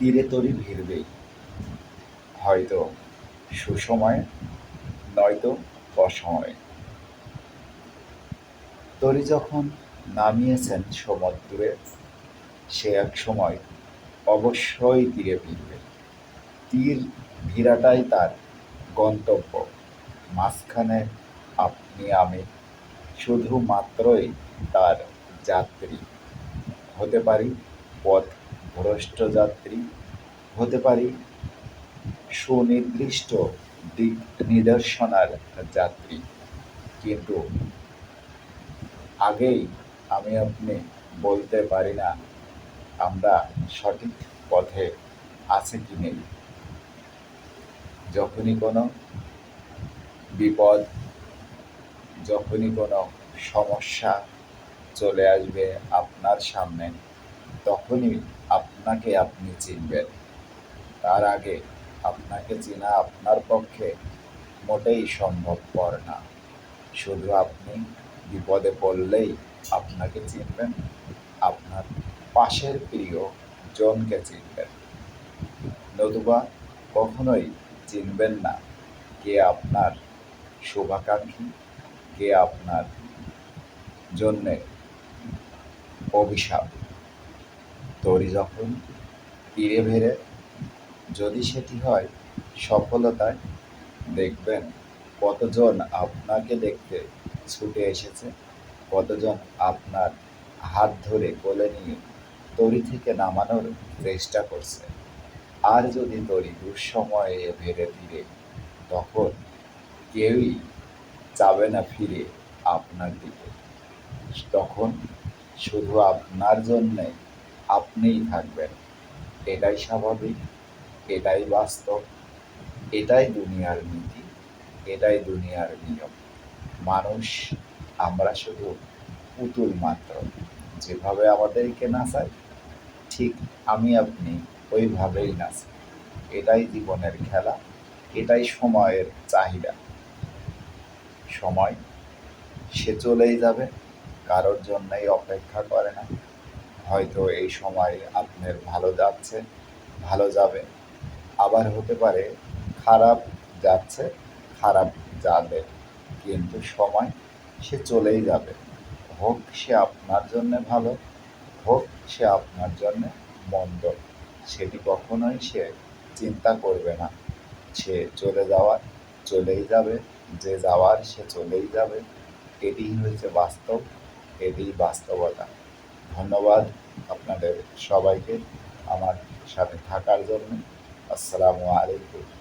তীরে তরি ভিড়বেই হয়তো সুসময়ে, নয়তো অসময়ে। তরি যখন নামিয়েছেন সমুদ্রে, সে এক সময় অবশ্যই তীরে ভিড়বে। তীর ভিড়াটাই তার গন্তব্য। মাঝখানে আপনি, আমি শুধুমাত্রই তার যাত্রী। হতে পারি পথ ভ্রষ্ট যাত্রী। হতে পারি। সুনির্দিষ্ট দিক নিদর্শনার যাত্রী। কিন্তু আগেই আমি আপনি বলতে পারি না, আমরা সঠিক পথে আছে কি নেই। যখনই কোনো বিপদ, যখনই কোনো সমস্যা চলে আসবে আপনার সামনে, তখনই আপনাকে আপনি চিনবেন। তার আগে আপনাকে চেনা আপনার পক্ষে মোটেই সম্ভবপর না। শুধু আপনি বিপদে পড়লেই আপনাকে চিনবেন। আপনার পাশের প্রিয় জনকে চিনবেন। নতুবা কখনোই চিনবেন না কে আপনার শুভাকাঙ্ক্ষী, কে আপনার জন্যে অভিশাপ। তরি যখন তীরে ভেড়ে যদি সেটি হয় সফলতায় দেখবেন। কতজন আপনাকে দেখতে ছুটে এসেছে? কতজন আপনার হাত ধরে কোলে নিয়ে তরি থেকে নামানোর চেষ্টা করছে? আর যদি তরি দুঃসময়ে ভেড়ে ফিরে, তখন কেউই যাবে না ফিরে আপনার দিকে। তখন শুধু আপনার জন্যে আপনিই থাকবেন। এটাই স্বাভাবিক। এটাই বাস্তব, এটাই দুনিয়ার নীতি, এটাই দুনিয়ার নিয়ম। মানুষ, আমরা শুধু পুতুল মাত্র। যেভাবে আমাদেরকে নাচায়, ঠিক আমি আপনি ওইভাবেই নাচি। এটাই জীবনের খেলা, এটাই সময়ের চাহিদা। সময়, সে চলেই যাবে, কারোর জন্যই অপেক্ষা করে না। হয়তো এই সময় আপনার ভালো যাচ্ছে, ভালো যাবে। আবার হতে পারে খারাপ যাচ্ছে, খারাপ যাবে, কিন্তু সময় সে চলেই যাবে। হোক সে আপনার জন্যে ভালো, হোক সে আপনার জন্যে মন্দ, সেটি কখনোই সে চিন্তা করবে না। সে চলে যাওয়ার, চলেই যাবে, যে যাওয়ার সে চলেই যাবে। এটিই হয়েছে বাস্তব, এটিই বাস্তবতা। ধন্যবাদ আপনাদের সবাইকে আমার সাথে থাকার জন্য। আসসালামু আলাইকুম।